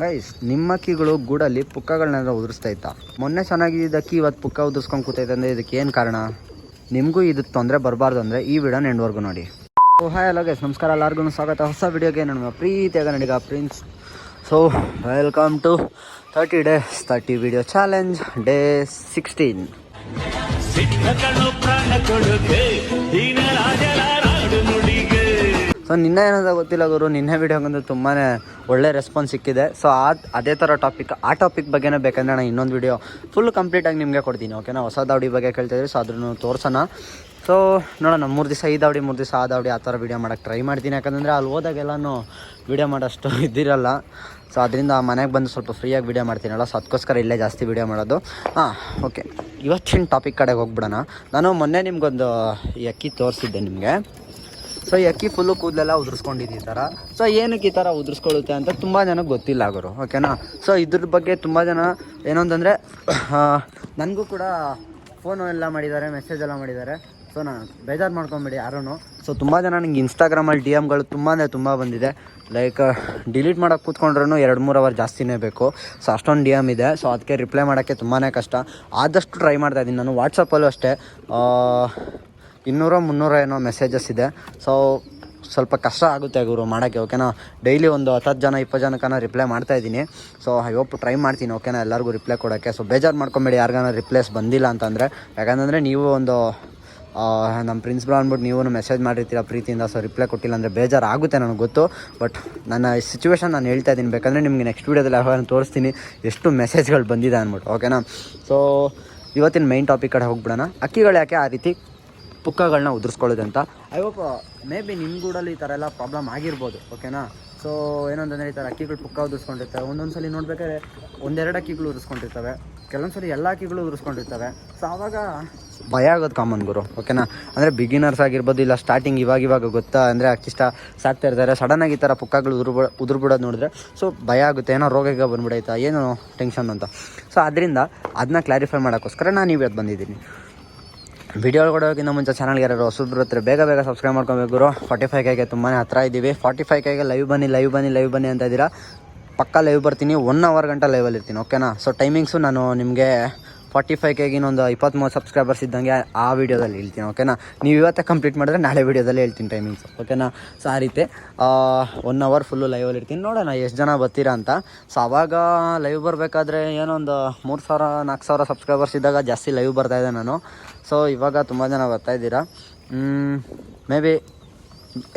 Guys ನಿಮ್ಮ ಅಕ್ಕಿಗಳು ಗೂಡಲ್ಲಿ ಪುಕ್ಕಗಳನ್ನೆಲ್ಲ ಉದುರಿಸ್ತಾ ಇತ್ತ? ಮೊನ್ನೆ ಚೆನ್ನಾಗಿದ್ದ ಅಕ್ಕಿ ಇವತ್ತು ಪುಕ್ಕ ಉದುರ್ಸ್ಕೊಂಡು ಕೂತೈತೆ ಅಂದರೆ ಇದಕ್ಕೆ ಏನು ಕಾರಣ? ನಿಮಗೂ ಇದು ತೊಂದರೆ ಬರಬಾರ್ದು ಅಂದರೆ ಈ ವಿಡಿಯೋನ ಎಂಡ್ವರೆಗೂ ನೋಡಿ. ಸೊ ಹಾಯ್ ಹಲೋ ಗೈಸ್ ನಮಸ್ಕಾರ ಎಲ್ಲರಿಗೂ ಸ್ವಾಗತ. ಹೊಸ ವಿಡಿಯೋಗೆ ನನ್ನ ಪ್ರೀತಿಯಾಗ ನಡೀಗ prince. So welcome to thirty days thirty video challenge day sixteen ಪ್ರಾಣ ಕೊಡುಗೆ ಸೊ ನಿನ್ನೆ ಏನಂತ ಗೊತ್ತಿಲ್ಲ ಗುರು, ನಿನ್ನೆ ವಿಡಿಯೋಗಂದು ತುಂಬಾ ಒಳ್ಳೆ ರೆಸ್ಪಾನ್ಸ್ ಸಿಕ್ಕಿದೆ. ಸೊ ಆ, ಅದೇ ಥರ ಟಾಪಿಕ್ ಆ ಟಾಪಿಕ್ ಬಗ್ಗೆನೇ ಬೇಕಂದ್ರೆ ನಾನು ಇನ್ನೊಂದು ವಿಡಿಯೋ ಫುಲ್ ಕಂಪ್ಲೀಟಾಗಿ ನಿಮಗೆ ಕೊಡ್ತೀನಿ ಓಕೆನಾ ಹೊಸ ದಾವಡಿ ಬಗ್ಗೆ ಕೇಳ್ತಿದ್ರಿ ಸೊ ಅದನ್ನು ತೋರಿಸೋಣ. ಸೊ ನೋಡೋಣ ಮೂರು ದಿವಸ ಈ ದಾವಡಿ, ಮೂರು ದಿವಸ ಆ ದಾವಡಿ, ಆ ಥರ ವೀಡಿಯೋ ಮಾಡೋಕ್ಕೆ ಟ್ರೈ ಮಾಡ್ತೀನಿ. ಯಾಕಂದರೆ ಅಲ್ಲಿ ಹೋದಾಗೆಲ್ಲನೂ ವೀಡಿಯೋ ಮಾಡೋಷ್ಟು ಇದ್ದಿರಲ್ಲ ಸೊ ಅದರಿಂದ ಮನೆಗೆ ಬಂದು ಸ್ವಲ್ಪ ಫ್ರೀಯಾಗಿ ವೀಡಿಯೋ ಮಾಡ್ತೀನಲ್ಲ ಸೊ ಅದಕ್ಕೋಸ್ಕರ ಇಲ್ಲೇ ಜಾಸ್ತಿ ವೀಡಿಯೋ ಮಾಡೋದು. ಹಾಂ ಓಕೆ ಇವತ್ತಿನ ಟಾಪಿಕ್ ಕಡೆಗೆ ಹೋಗ್ಬಿಡೋಣ. ನಾನು ಮೊನ್ನೆ ನಿಮಗೊಂದು ಈ ಅಕ್ಕಿ ತೋರಿಸಿದ್ದೆ ನಿಮಗೆ. ಸೊ ಈ ಅಕ್ಕಿ ಫುಲ್ಲು ಕೂದಲೆಲ್ಲ ಉದುರಿಸ್ಕೊಂಡಿದ್ದು ಈ ಥರ ಸೊ ಏನಕ್ಕೆ ಈ ಥರ ಉದುರಿಸ್ಕೊಳ್ಳುತ್ತೆ ಅಂತ ತುಂಬ ಜನಕ್ಕೆ ಗೊತ್ತಿಲ್ಲ ಆಗೋರು ಓಕೆನಾ ಸೊ ಇದ್ರ ಬಗ್ಗೆ ತುಂಬ ಜನ ಏನೊಂದಂದರೆ ನನಗೂ ಕೂಡ ಫೋನು ಎಲ್ಲ ಮಾಡಿದ್ದಾರೆ ಮೆಸೇಜ್ ಎಲ್ಲ ಮಾಡಿದ್ದಾರೆ. ಸೊ ನಾನು ಬೇಜಾರು ಮಾಡ್ಕೊಂಬಿಡಿ ಯಾರೂ ಸೊ ತುಂಬ ಜನ ನನಗೆ ಇನ್ಸ್ಟಾಗ್ರಾಮಲ್ಲಿ ಡಿ ಎಮ್ಗಳು ತುಂಬಾ ಅಂದರೆ ತುಂಬ ಬಂದಿದೆ. ಲೈಕ್ ಡಿಲೀಟ್ ಮಾಡೋಕ್ಕೆ ಕೂತ್ಕೊಂಡ್ರೂ ಎರಡು, ಮೂರು ಅವರ್ ಜಾಸ್ತಿನೇ ಬೇಕು. ಸೊ ಅಷ್ಟೊಂದು ಡಿ ಎಂ ಇದೆ. ಸೊ ಅದಕ್ಕೆ ರಿಪ್ಲೈ ಮಾಡೋಕ್ಕೆ ತುಂಬಾ ಕಷ್ಟ. ಆದಷ್ಟು ಟ್ರೈ ಮಾಡ್ತಾ ಇದ್ದೀನಿ ನಾನು. ವಾಟ್ಸಪ್ಪಲ್ಲೂ ಅಷ್ಟೇ. ಇನ್ನೂರ ಮುನ್ನೂರ ಏನೋ ಮೆಸೇಜಸ್ ಇದೆ. ಸೊ ಸ್ವಲ್ಪ ಕಷ್ಟ ಆಗುತ್ತೆ ಗುರು ಮಾಡೋಕ್ಕೆ ಓಕೆನಾ ಡೈಲಿ ಒಂದು ಹತ್ತು ಜನ, ಇಪ್ಪತ್ತು ಜನಕ್ಕನ ರಿಪ್ಲೈ ಮಾಡ್ತಾ ಇದ್ದೀನಿ. ಸೊ ಐ ಹೋಪ್ ಟ್ರೈ ಮಾಡ್ತೀನಿ ಓಕೆನಾ ಎಲ್ಲರಿಗೂ ರಿಪ್ಲೈ ಕೊಡೋಕ್ಕೆ. ಸೊ ಬೇಜಾರು ಮಾಡ್ಕೊಬೇಡಿ, ಯಾರಿಗಾನ ರಿಪ್ಲೇಸ್ ಬಂದಿಲ್ಲ ಅಂತಂದರೆ. ಯಾಕಂತಂದರೆ ನೀವು ಒಂದು ನಮ್ಮ ಪ್ರಿನ್ಸಿಪಲ್ ಅಂದ್ಬಿಟ್ಟು ನೀವು ಮೆಸೇಜ್ ಮಾಡಿರ್ತೀರ ಪ್ರೀತಿಯಿಂದ ಸೊ ರಿಪ್ಲೈ ಕೊಟ್ಟಿಲ್ಲ ಅಂದರೆ ಬೇಜಾರು ಆಗುತ್ತೆ ನನಗೆ ಗೊತ್ತು. ಬಟ್ ನನ್ನ ಸಿಚುವೇಶನ್ ನಾನು ಹೇಳ್ತಾ ಇದ್ದೀನಿ, ಬೇಕಂದರೆ ನಿಮಗೆ ನೆಕ್ಸ್ಟ್ ವೀಡಿಯೋದಲ್ಲಿ ಯಾವಾಗ ತೋರಿಸ್ತೀನಿ ಎಷ್ಟು ಮೆಸೇಜ್ಗಳು ಬಂದಿದೆ ಅಂದ್ಬಿಟ್ಟು ಓಕೆನಾ ಸೊ ಇವತ್ತಿನ ಮೈನ್ ಟಾಪಿಕ್ ಕಡೆ ಹೋಗ್ಬಿಡೋಣ. ಅಕ್ಕಿಗಳು ಯಾಕೆ ಆ ರೀತಿ ಪುಕ್ಕಗಳನ್ನ ಉದುರಿಸ್ಕೊಳ್ಳೋದಂತ. ಐ ಹೋಪ್ ಮೇ ಬಿ ನಿಮ್ಮ ಗೂಡಲ್ಲಿ ಈ ಥರ ಎಲ್ಲ ಪ್ರಾಬ್ಲಮ್ ಆಗಿರ್ಬೋದು ಓಕೆನಾ ಸೊ ಏನಂತಂದರೆ ಈ ಥರ ಅಕ್ಕಿಗಳು ಪುಕ್ಕ ಉದುರಿಸ್ಕೊಂಡಿರ್ತವೆ. ಒಂದೊಂದು ಸಲ ನೋಡ್ಬೇಕಾದ್ರೆ ಒಂದೆರಡು ಅಕ್ಕಿಗಳು ಉದುರಿಸ್ಕೊಂಡಿರ್ತವೆ. ಕೆಲವೊಂದು ಸಲ ಎಲ್ಲ ಅಕ್ಕಿಗಳು ಉದುರಿಸ್ಕೊಂಡಿರ್ತವೆ. ಸೊ ಆವಾಗ ಭಯ ಆಗೋದು ಕಾಮನ್ ಗುರು ಓಕೆನಾ ಅಂದರೆ ಬಿಗಿನರ್ಸ್ ಆಗಿರ್ಬೋದು, ಇಲ್ಲ ಸ್ಟಾರ್ಟಿಂಗ್ ಇವಾಗ ಇವಾಗ ಗೊತ್ತಾ? ಅಂದರೆ ಅಕ್ಕಿ ಇಷ್ಟ ಸಾಕ್ತಾ ಇರ್ತಾರೆ ಸಡನ್ನಾಗಿ ಈ ಥರ ಪುಕ್ಕಗಳು ಉದುರು ಉದುರ್ಬಿಡೋದು ನೋಡಿದ್ರೆ ಸೊ ಭಯ ಆಗುತ್ತೆ. ಏನೋ ರೋಗ ಈಗ ಬಂದ್ಬಿಡೈತಾ? ಏನು ಟೆನ್ಷನ್ ಅಂತ? ಸೊ ಅದರಿಂದ ಅದನ್ನ ಕ್ಲಾರಿಫೈ ಮಾಡೋಕ್ಕೋಸ್ಕರ ನಾನು ಇವತ್ತು ಬಂದಿದ್ದೀನಿ. ವಿಡಿಯೋ ಒಳಗಡೆಗಿಂತ ಮುಂಚೆ ಚಾನಲ್ಗೆ ಯಾರು ಹೊಸಬ್ರು ಹತ್ರ ಬೇಗ ಬೇಗ ಸಬ್ಸ್ಕ್ರೈಬ್ ಮಾಡ್ಕೊಬೇಕು ಫಾರ್ಟಿ ಫೈವ್ ಕೈಗೆ ತುಂಬಾ ಹತ್ರ ಇದ್ದೀವಿ. ಫಾರ್ಟಿ ಫೈವ್ ಕೈಗೆ ಲೈವ್ ಬನ್ನಿ ಲೈವ್ ಬನ್ನಿ ಲೈವ್ ಬನ್ನಿ ಅಂತ ಇದ್ದೀರಾ? ಪಕ್ಕ ಲೈವ್ ಬರ್ತೀನಿ. ಒನ್ ಅವರ್ ಗಂಟೆ ಲೈವಲ್ಲಿ ಇರ್ತೀನಿ. ಓಕೆನಾ ಸೊ ಟೈಮಿಂಗ್ಸು ನಾನು ನಿಮಗೆ ಫಾರ್ಟಿ ಫೈವ್ ಕೈಗೆ ಇನ್ನೊಂದು ಇಪ್ಪತ್ತ್ಮೂರು ಸಬ್ಸ್ಕ್ರೈಬರ್ಸ್ ಇದ್ದಂಗೆ ಆ ವಿಡಿಯೋದಲ್ಲಿ ಹೇಳ್ತೀನಿ ಓಕೆನಾ ನೀವು ಇವತ್ತೇ ಕಂಪ್ಲೀಟ್ ಮಾಡಿದ್ರೆ ನಾಳೆ ವಿಡಿಯೋದಲ್ಲಿ ಹೇಳ್ತೀನಿ ಟೈಮಿಂಗ್ಸ್ ಓಕೆನಾ ಸೊ ಆ ರೀತಿ ಒನ್ ಅವರ್ ಫುಲ್ಲು ಲೈವಲ್ಲಿ ಇರ್ತೀನಿ. ನೋಡೋಣ ಎಷ್ಟು ಜನ ಬರ್ತೀರಾ ಅಂತ. ಸೊ ಅವಾಗ ಲೈವ್ ಬರಬೇಕಾದ್ರೆ ಏನೊಂದು ಮೂರು ಸಾವಿರ, ನಾಲ್ಕು ಸಾವಿರ ಸಬ್ಸ್ಕ್ರೈಬರ್ಸ್ ಇದ್ದಾಗ ಜಾಸ್ತಿ ಲೈವ್ ಬರ್ತಾಯಿದ್ದೆ ನಾನು. ಸೊ ಇವಾಗ ತುಂಬ ಜನ ಬರ್ತಾ ಇದ್ದೀರಾ. ಮೇ ಬಿ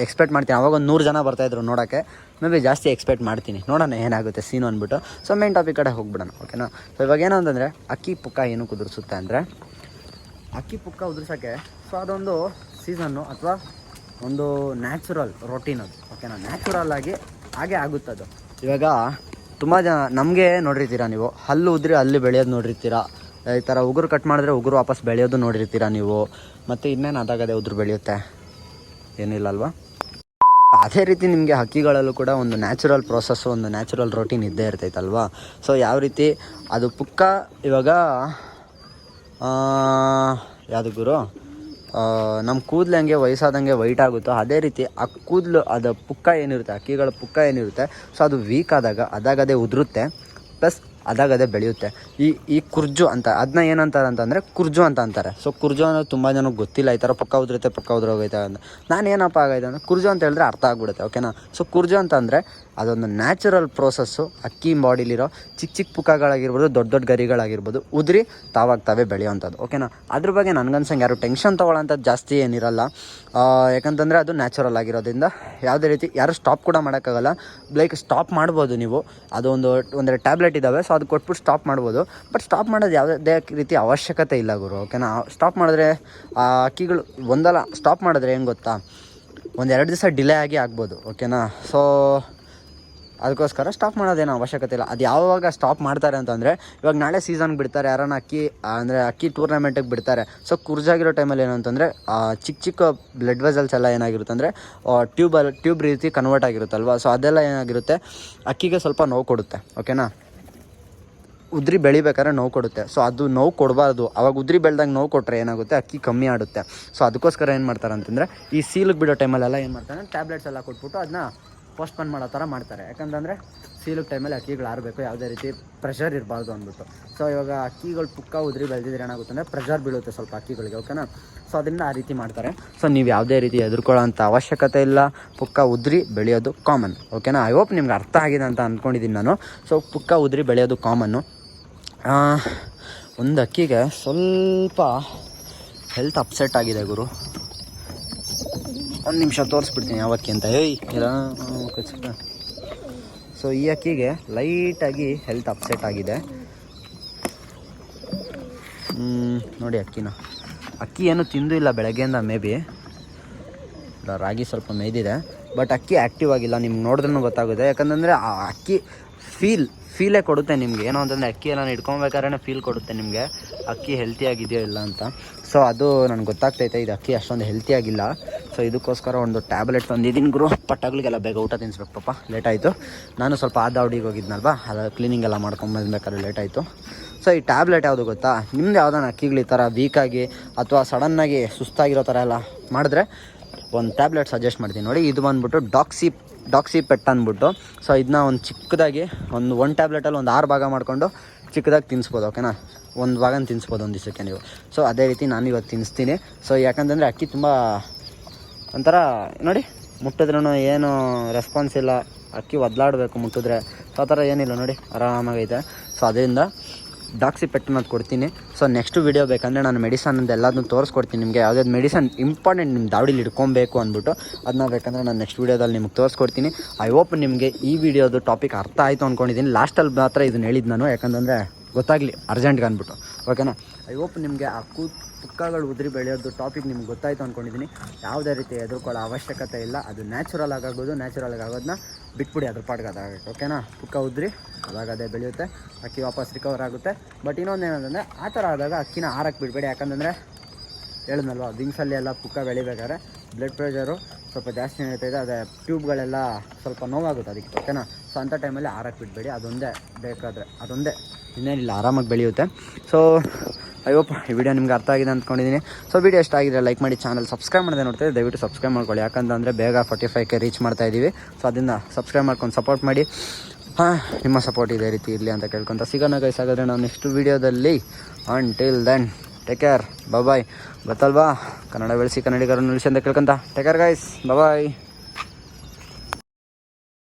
ಎಕ್ಸ್ಪೆಕ್ಟ್ ಮಾಡ್ತೀನಿ. ಅವಾಗ ಒಂದು ನೂರು ಜನ ಬರ್ತಾಯಿದ್ರು ನೋಡೋಕ್ಕೆ. ಮೇ ಬಿ ಜಾಸ್ತಿ ಎಕ್ಸ್ಪೆಕ್ಟ್ ಮಾಡ್ತೀನಿ. ನೋಡೋಣ ಏನಾಗುತ್ತೆ ಸೀನು ಅಂದ್ಬಿಟ್ಟು. ಸೊ ಮೇನ್ ಟಾಪಿಕ್ ಕಡೆ ಹೋಗ್ಬಿಡೋಣ. ಓಕೆನಾ ಸೊ ಇವಾಗ ಏನು ಅಂತಂದರೆ, ಅಕ್ಕಿ ಪುಕ್ಕ ಏನು ಕುದುರಿಸುತ್ತೆ ಅಂದರೆ, ಅಕ್ಕಿ ಪುಕ್ಕ ಉದುರ್ಸೋಕ್ಕೆ ಸೊ, ಅದೊಂದು ಸೀಸನ್ನು ಅಥವಾ ಒಂದು ನ್ಯಾಚುರಲ್ ರೊಟೀನ್ ಅದು. ಓಕೆನಾ ನ್ಯಾಚುರಲ್ ಆಗಿ, ಹಾಗೆ ಆಗುತ್ತೆ ಅದು. ಇವಾಗ ತುಂಬ ಜನ, ನಮಗೆ ನೋಡಿರ್ತೀರಾ ನೀವು? ಹಲ್ಲು ಉದ್ರಿ ಅಲ್ಲಿ ಬೆಳೆಯೋದು ನೋಡಿರ್ತೀರಾ? ಈ ಥರ ಉಗುರು ಕಟ್ ಮಾಡಿದ್ರೆ ಉಗುರು ವಾಪಸ್ ಬೆಳೆಯೋದು ನೋಡಿರ್ತೀರಾ ನೀವು? ಮತ್ತು ಇನ್ನೇನು ಅದಾಗದೆ ಉದುರು ಬೆಳೆಯುತ್ತೆ? ಏನಿಲ್ಲ ಅಲ್ವಾ ಅದೇ ರೀತಿ ನಿಮಗೆ ಹಕ್ಕಿಗಳಲ್ಲೂ ಕೂಡ ಒಂದು ನ್ಯಾಚುರಲ್ ಪ್ರೋಸೆಸ್ಸು ಒಂದು ನ್ಯಾಚುರಲ್ ರೊಟೀನ್ ಇದ್ದೇ ಇರ್ತೈತಲ್ವಾ? ಸೊ ಯಾವ ರೀತಿ? ಅದು ಪುಕ್ಕ, ಇವಾಗ ಯಾವುದು ಗುರು? ನಮ್ಮ ಕೂದಲು ಹಂಗೆ ವಯಸ್ಸಾದಂಗೆ ವೈಟ್ ಆಗುತ್ತೋ, ಅದೇ ರೀತಿ ಆ ಕೂದಲು, ಅದು ಪುಕ್ಕ ಏನಿರುತ್ತೆ ಅಕ್ಕಿಗಳ ಪುಕ್ಕ ಏನಿರುತ್ತೆ ಸೊ ಅದು ವೀಕ್ ಆದಾಗ, ಅದಾಗದೇ ಉದುರುತ್ತೆ. ಪ್ಲಸ್ ಅದಾಗದೇ ಬೆಳೆಯುತ್ತೆ. ಈ ಈ ಕುರ್ಜು ಅಂತ ಅದನ್ನ ಏನಂತಾರೆ ಅಂತಂದರೆ ಕುರ್ಜು ಅಂತ ಅಂತಾರೆ. ಸೊ ಕುರ್ಜು ಅನ್ನೋದು ತುಂಬ ಜನಕ್ಕೆ ಗೊತ್ತಿಲ್ಲ, ಈ ಥರ ಪಕ್ಕ ಉದುರುತ್ತೆ, ಪಕ್ಕ ಉದುರೋಗೈತೆ ಅಂತ. ನಾನು ಏನಪ್ಪ ಆಗೈತೆ ಅಂದರೆ ಕುರ್ಜು ಅಂತ ಹೇಳಿದ್ರೆ ಅರ್ಥ ಆಗ್ಬಿಡುತ್ತೆ ಓಕೆನಾ ಸೊ ಕುರ್ಜು ಅಂತ ಅಂದರೆ ಅದೊಂದು ನ್ಯಾಚುರಲ್ ಪ್ರೋಸೆಸ್ಸು ಅಕ್ಕಿ ಬಾಡಿಲಿರೋ ಚಿಕ್ಕ ಚಿಕ್ಕ ಪುಕ್ಕಗಳಾಗಿರ್ಬೋದು ದೊಡ್ಡ ದೊಡ್ಡ ಗರಿಗಳಾಗಿರ್ಬೋದು, ಉದುರಿ ತಾವಾಗ ತಾವೇ ಬೆಳೆಯೋವಂಥದ್ದು ಓಕೆನಾ ಅದ್ರ ಬಗ್ಗೆ ನನಗನ್ಸಂಗೆ ಯಾರು ಟೆನ್ಷನ್ ತೊಗೊಳ್ಳೋಂಥದ್ದು ಜಾಸ್ತಿ ಏನಿರಲ್ಲ. ಯಾಕಂತಂದರೆ ಅದು ನ್ಯಾಚುರಲ್ ಆಗಿರೋದ್ರಿಂದ ಯಾವುದೇ ರೀತಿ ಯಾರು ಸ್ಟಾಪ್ ಕೂಡ ಮಾಡೋಕ್ಕಾಗಲ್ಲ. ಲೈಕ್ ಸ್ಟಾಪ್ ಮಾಡ್ಬೋದು ನೀವು. ಅದೊಂದು ಒಂದು, ಒಂದೆರಡು ಟ್ಯಾಬ್ಲೆಟ್ ಇದ್ದಾವೆ ಸೊ ಅದು ಕೊಟ್ಬಿಟ್ಟು ಸ್ಟಾಪ್ ಮಾಡ್ಬೋದು. ಬಟ್ ಸ್ಟಾಪ್ ಮಾಡೋದು ಯಾವುದೇ ರೀತಿ ಅವಶ್ಯಕತೆ ಇಲ್ಲ ಗುರು. ಓಕೆನಾ ಸ್ಟಾಪ್ ಮಾಡಿದ್ರೆ, ಆ, ಅಕ್ಕಿಗಳು ಒಂದಲ್ಲ ಸ್ಟಾಪ್ ಮಾಡಿದ್ರೆ ಏನು ಗೊತ್ತಾ? ಒಂದೆರಡು ದಿವಸ ಡಿಲೇ ಆಗಿ ಆಗ್ಬೋದು. ಓಕೆನಾ ಸೊ ಅದಕ್ಕೋಸ್ಕರ ಸ್ಟಾಪ್ ಮಾಡೋದೇನು ಅವಶ್ಯಕತೆ ಇಲ್ಲ. ಅದು ಯಾವಾಗ ಸ್ಟಾಪ್ ಮಾಡ್ತಾರೆ ಅಂತಂದರೆ, ಇವಾಗ ನಾಳೆ ಸೀಸನ್ಗೆ ಬಿಡ್ತಾರೆ, ಯಾರನ್ನ ಅಕ್ಕಿ ಅಂದರೆ ಅಕ್ಕಿ ಟೂರ್ನಮೆಂಟಿಗೆ ಬಿಡ್ತಾರೆ. ಸೊ ಕುರ್ಜಾಗಿರೋ ಟೈಮಲ್ಲಿ ಏನು ಅಂತಂದರೆ ಚಿಕ್ಕ ಚಿಕ್ಕ ಬ್ಲಡ್ ವೆಸಲ್ಸ್ ಎಲ್ಲ ಏನಾಗಿರುತ್ತೆ ಅಂದರೆ ಟ್ಯೂಬಲ್ ಟ್ಯೂಬ್ ರೀತಿ ಕನ್ವರ್ಟ್ ಆಗಿರುತ್ತಲ್ವ? ಸೊ ಅದೆಲ್ಲ ಏನಾಗಿರುತ್ತೆ, ಅಕ್ಕಿಗೆ ಸ್ವಲ್ಪ ನೋವು ಕೊಡುತ್ತೆ ಓಕೆನಾ ಉದ್ರಿ ಬೆಳಿಬೇಕಾದ್ರೆ ನೋವು ಕೊಡುತ್ತೆ. ಸೊ ಅದು ನೋವು ಕೊಡಬಾರ್ದು. ಅವಾಗ ಉದ್ರಿ ಬೆಳ್ದಾಗ ನೋವು ಕೊಟ್ಟರೆ ಏನಾಗುತ್ತೆ? ಅಕ್ಕಿ ಕಮ್ಮಿ ಆಡುತ್ತೆ. ಸೊ ಅದಕ್ಕೋಸ್ಕರ ಏನು ಮಾಡ್ತಾರೆ ಅಂತಂದರೆ, ಈ ಸೀಲಿಗೆ ಬಿಡೋ ಟೈಮಲ್ಲೆಲ್ಲ ಏನು ಮಾಡ್ತಾರೆ? ಟ್ಯಾಬ್ಲೆಟ್ಸ್ ಎಲ್ಲ ಕೊಟ್ಬಿಟ್ಟು ಅದನ್ನ ಪೋಸ್ಟ್ಪೋನ್ ಮಾಡೋ ಥರ ಮಾಡ್ತಾರೆ. ಯಾಕಂತಂದರೆ ಸೀಲು ಟೈಮಲ್ಲಿ ಅಕ್ಕಿಗಳು ಆರಬೇಕು, ಯಾವುದೇ ರೀತಿ ಪ್ರೆಷರ್ ಇರಬಾರ್ದು ಅಂದ್ಬಿಟ್ಟು. ಸೊ ಇವಾಗ ಅಕ್ಕಿಗಳು ಪುಕ್ಕ ಉದ್ರಿ ಬೆಳೆದಿದ್ರೆ ಏನಾಗುತ್ತೆ ಅಂದರೆ ಪ್ರೆಷರ್ ಬೀಳುತ್ತೆ ಸ್ವಲ್ಪ ಅಕ್ಕಿಗಳಿಗೆ ಓಕೆನಾ ಸೊ ಅದನ್ನು ಆ ರೀತಿ ಮಾಡ್ತಾರೆ. ಸೊ ನೀವು ಯಾವುದೇ ರೀತಿ ಎದುರ್ಕೊಳ್ಳೋಂಥ ಅವಶ್ಯಕತೆ ಇಲ್ಲ. ಪುಕ್ಕ ಉದ್ರಿ ಬೆಳೆಯೋದು ಕಾಮನ್ ಓಕೆನಾ ಐ ಹೋಪ್ ನಿಮ್ಗೆ ಅರ್ಥ ಆಗಿದೆ ಅಂತ ಅಂದ್ಕೊಂಡಿದ್ದೀನಿ ನಾನು. ಸೊ ಪುಕ್ಕ ಉದ್ರಿ ಬೆಳೆಯೋದು ಕಾಮನ್ನು ಒಂದು ಅಕ್ಕಿಗೆ ಸ್ವಲ್ಪ ಹೆಲ್ತ್ ಅಪ್ಸೆಟ್ ಆಗಿದೆ ಗುರು. ಒಂದು ನಿಮಿಷ ತೋರಿಸ್ಬಿಡ್ತೀನಿ ಯಾವ ಅಕ್ಕಿ ಅಂತ. ಏಯ್ ಇಲ್ಲ ಸೊ ಈ ಅಕ್ಕಿಗೆ ಲೈಟಾಗಿ ಹೆಲ್ತ್ ಅಪ್ಸೆಟ್ ಆಗಿದೆ. ನೋಡಿ ಅಕ್ಕಿನ. ಅಕ್ಕಿ ಏನು ತಿಂದು ಇಲ್ಲ ಬೆಳಗ್ಗೆಯಿಂದ ಮೇ ಬಿ ರಾಗಿ ಸ್ವಲ್ಪ ಮೇಯ್ದಿದೆ. ಬಟ್ ಅಕ್ಕಿ ಆ್ಯಕ್ಟಿವ್ ಆಗಿಲ್ಲ, ನಿಮ್ಗೆ ನೋಡಿದ್ರೂ ಗೊತ್ತಾಗುತ್ತೆ. ಯಾಕಂತಂದರೆ ಆ ಅಕ್ಕಿ ಫೀಲ್ ಫೀಲೇ ಕೊಡುತ್ತೆ ನಿಮಗೆ. ಏನೋ ಅಂತಂದರೆ ಅಕ್ಕಿ ಎಲ್ಲ ಇಟ್ಕೊಬೇಕಾದ್ರೆ ಫೀಲ್ ಕೊಡುತ್ತೆ ನಿಮಗೆ. ಅಕ್ಕಿ ಹೆಲ್ತಿ ಆಗಿದೆಯೋ ಇಲ್ಲ ಅಂತ. ಸೊ ಅದು ನನಗೆ ಗೊತ್ತಾಗ್ತೈತೆ, ಇದು ಅಕ್ಕಿ ಅಷ್ಟೊಂದು ಹೆಲ್ತಿಯಾಗಿಲ್ಲ ಸೊ ಇದಕ್ಕೋಸ್ಕರ ಒಂದು ಟ್ಯಾಬ್ಲೆಟ್ ತಂದಿದ್ದೀನಿ ಗುರು. ಪಟ್ಟಗಳಿಗೆಲ್ಲ ಬೇಗ ಊಟ ತಿನ್ನಿಸ್ಬೇಕು ಪಾಪ ಲೇಟ್ ಆಯಿತು. ನಾನು ಸ್ವಲ್ಪ ಆದ ಅವಡಿಗೆ ಹೋಗಿದ್ನಲ್ವ, ಅದು ಕ್ಲೀನಿಂಗ್ ಎಲ್ಲ ಮಾಡ್ಕೊಂಬಂದ್ಬೇಕಾದ್ರೆ ಲೇಟ್ ಆಯಿತು. ಸೊ ಈ ಟ್ಯಾಬ್ಲೆಟ್ ಯಾವುದು ಗೊತ್ತಾ? ನಿಮ್ದು ಯಾವ್ದಾನ ಅಕ್ಕಿಗಳು ಈ ಥರ ವೀಕಾಗಿ ಅಥವಾ ಸಡನ್ನಾಗಿ ಸುಸ್ತಾಗಿರೋ ಥರ ಎಲ್ಲ ಮಾಡಿದ್ರೆ ಒಂದು ಟ್ಯಾಬ್ಲೆಟ್ ಸಜೆಸ್ಟ್ ಮಾಡ್ತೀನಿ. ನೋಡಿ, ಇದು ಬಂದ್ಬಿಟ್ಟು ಡಾಕ್ಸಿ ಡಾಕ್ಸಿ ಪೆಟ್ ಅಂದ್ಬಿಟ್ಟು. ಸೊ ಇದನ್ನ ಒಂದು ಚಿಕ್ಕದಾಗಿ ಒಂದು ಒನ್ ಟ್ಯಾಬ್ಲೆಟಲ್ಲಿ ಒಂದು ಆರು ಭಾಗ ಮಾಡಿಕೊಂಡು ಚಿಕ್ಕದಾಗಿ ತಿನ್ನಿಸ್ಬೋದು ಓಕೆನಾ ಒಂದು ಭಾಗನ ತಿನ್ನಿಸ್ಬೋದು ಒಂದು ದಿವಸಕ್ಕೆ ನೀವು. ಸೊ ಅದೇ ರೀತಿ ನಾನು ಇವತ್ತು ತಿನ್ನಿಸ್ತೀನಿ ಸೊ ಯಾಕಂತಂದರೆ ಅಕ್ಕಿ ತುಂಬ ಒಂಥರ, ನೋಡಿ ಮುಟ್ಟಿದ್ರೂ ಏನು ರೆಸ್ಪಾನ್ಸ್ ಇಲ್ಲ. ಅಕ್ಕಿ ಒದ್ಲಾಡಬೇಕು ಮುಟ್ಟಿದ್ರೆ. ಸೊ ಆ ಥರ ಏನಿಲ್ಲ, ನೋಡಿ, ಆರಾಮಾಗೈತೆ. ಸೊ ಅದರಿಂದ ಡಾಕ್ಸಿ ಪೆಟ್ಟನ್ನೋದು ಕೊಡ್ತೀನಿ. ಸೊ ನೆಕ್ಸ್ಟ್ ವೀಡಿಯೋ ಬೇಕಂದರೆ ನಾನು ಮೆಡಿಸನ್ ಅಂತ ಎಲ್ಲದನ್ನೂ ತೋರಿಸ್ಕೊಡ್ತೀನಿ ನಿಮಗೆ. ಯಾವುದಾದ್ರು ಮೆಡಿಸನ್ ಇಂಪಾರ್ಟೆಂಟ್ ನಿಮ್ಮ ದಾವಡಿಲಿ ಇಟ್ಕೊಬೇಕು ಅಂದ್ಬಿಟ್ಟು ಅದನ್ನ ಬೇಕಂದರೆ ನಾನು ನೆಕ್ಸ್ಟ್ ವೀಡಿಯೋದಲ್ಲಿ ನಿಮ್ಗೆ ತೋರಿಸ್ಕೊಡ್ತೀನಿ. ಐ ಹೋಪ್ ನಿಮಗೆ ಈ ವಿಡಿಯೋದು ಟಾಪಿಕ್ ಅರ್ಥ ಆಯಿತು ಅಂದ್ಕೊಂಡಿದ್ದೀನಿ ಲಾಸ್ಟಲ್ಲಿ ಮಾತ್ರ ಇದನ್ನ ಹೇಳಿದ್ದು ನಾನು. ಯಾಕಂತಂದರೆ ಗೊತ್ತಾಗಲಿ ಅರ್ಜೆಂಟ್ಗೆ ಅಂದ್ಬಿಟ್ಟು. ಓಕೆನಾ ಐ ಹೋಪ್ ನಿಮಗೆ ಆ ಕೂ, ಪುಕ್ಕಗಳು ಉದುರಿ ಬೆಳೆಯೋದು ಟಾಪಿಕ್ ನಿಮ್ಗೆ ಗೊತ್ತಾಯಿತು ಅಂದ್ಕೊಂಡಿದ್ದೀನಿ ಯಾವುದೇ ರೀತಿ ಎದುರ್ಕೊಳ್ಳೋ ಅವಶ್ಯಕತೆ ಇಲ್ಲ. ಅದು ನ್ಯಾಚುರಲ್ ಆಗೋದು ನ್ಯಾಚುರಲ್ ಆಗೋದನ್ನ ಬಿಟ್ಬಿಡಿ, ಅದ್ರ ಪಾಡ್ಗೆ ಅದಾಗಬೇಕು ಓಕೆನಾ ಪುಕ್ಕ ಉದ್ರಿ. ಅದಾಗ ಅದೇ ಬೆಳೆಯುತ್ತೆ, ಅಕ್ಕಿ ವಾಪಸ್ ರಿಕವರ್ ಆಗುತ್ತೆ. ಬಟ್ ಇನ್ನೊಂದು ಏನಂತಂದರೆ ಆ ಥರ ಆದಾಗ ಅಕ್ಕಿನ ಆರಕ್ಕೆ ಬಿಡಬೇಡಿ. ಯಾಕಂತಂದರೆ, ಹೇಳಿದ್ನಲ್ವ ವಿಂಗ್ಸಲ್ಲಿ ಎಲ್ಲ ಪುಕ್ಕ ಬೆಳಿಬೇಕಾದ್ರೆ ಬ್ಲಡ್ ಪ್ರೆಷರು ಸ್ವಲ್ಪ ಜಾಸ್ತಿ ಇದೆ, ಅದೇ ಟ್ಯೂಬ್ಗಳೆಲ್ಲ ಸ್ವಲ್ಪ ನೋವಾಗುತ್ತೆ ಅದಕ್ಕೆ, ಓಕೆನಾ? ಸೊ ಅಂಥ ಟೈಮಲ್ಲಿ ಆರಕ್ಕೆ ಬಿಡಬೇಡಿ. ಅದೊಂದೇ ಬೇಕಾದರೆ, ಅದೊಂದೇ ಇನ್ನೇನಿಲ್ಲ, ಆರಾಮಾಗಿ ಬೆಳೆಯುತ್ತೆ. ಸೊ ಐ ಹೋಪ್ ಈ ವಿಡಿಯೋ ನಿಮ್ಗೆ ಅರ್ಥ ಆಗಿದೆ ಅಂದ್ಕೊಂಡಿದ್ದೀನಿ. ಸೊ ವಿಡಿಯೋ ಇಷ್ಟ ಆಗಿದೆ ಲೈಕ್ ಮಾಡಿ ಚಾನಲ್ ಸಬ್ಸ್ಕ್ರೈಬ್ ಮಾಡಿದೆ ನೋಡ್ತೀವಿ ದಯವಿಟ್ಟು ಸಬ್ಸ್ಕ್ರೈಬ್ ಮಾಡ್ಕೊಳ್ಳಿ. ಯಾಕಂತಂದರೆ ಬೇಗ ಫಾರ್ಟಿ ಫೈವ್ಗೆ ರೀಚ್ ಮಾಡ್ತಾ ಇದ್ದೀವಿ ಸೊ ಅದರಿಂದ ಸಬ್ಸ್ಕ್ರೈಬ್ ಮಾಡ್ಕೊಂಡು ಸಪೋರ್ಟ್ ಮಾಡಿ. ಹಾಂ, ನಿಮ್ಮ ಸಪೋರ್ಟ್ ಇದೇ ರೀತಿ ಇರಲಿ ಅಂತ ಕೇಳ್ಕೊತ ಸಿಗೋಣ ಗೈಸ್ ಹಾಗಾದರೆ ನಾವು ನೆಕ್ಸ್ಟ್ ವೀಡಿಯೋದಲ್ಲಿ till then take care bye ಗೊತ್ತಲ್ವಾ? ಕನ್ನಡ ಬೆಳೆಸಿ ಕನ್ನಡಿಗರನ್ನು ಉಳಿಸಿ ಅಂತ ಕೇಳ್ಕೊಂತ. Take care guys bye